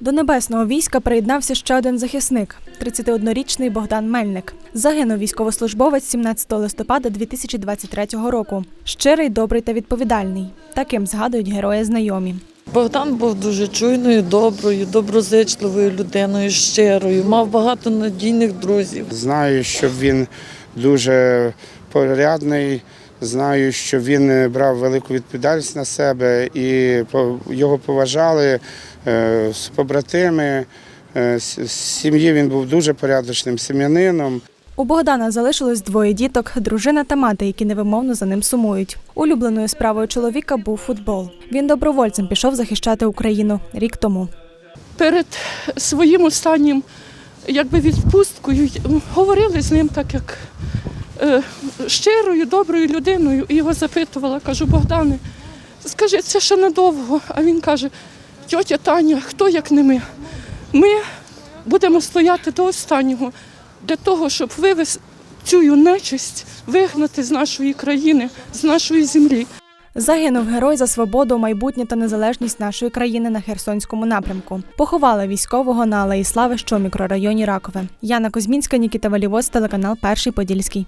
До небесного війська приєднався ще один захисник 31-річний Богдан Мельник. Загинув військовослужбовець 17 листопада 2023 року. Щирий, добрий та відповідальний. Таким згадують герої знайомі. Богдан був дуже чуйною, доброю, доброзичливою людиною, щирою, мав багато надійних друзів. Знаю, що він дуже порядний. Знаю, що він брав велику відповідальність на себе і по- його поважали е, побратими. Е, з з сім'ї він був дуже порядочним сім'янином. У Богдана залишилось двоє діток, дружина та мати, які невимовно за ним сумують. Улюбленою справою чоловіка був футбол. Він добровольцем пішов захищати Україну рік тому. перед своїм останнім якби відпусткою говорили з ним так, як е, щирою, доброю людиною, і його запитувала, кажу, Богдане, скажи, це ще надовго. А він каже, тьотя Таня, хто як не ми? Ми будемо стояти до останнього для того, щоб вивез цю нечисть вигнати з нашої країни, з нашої землі. Загинув герой за свободу, майбутнє та незалежність нашої країни на Херсонському напрямку. Поховали військового на Алеї Слави, що в мікрорайоні Ракове. Яна Кузьмінська, Нікіта Валівоз, телеканал Перший Подільський.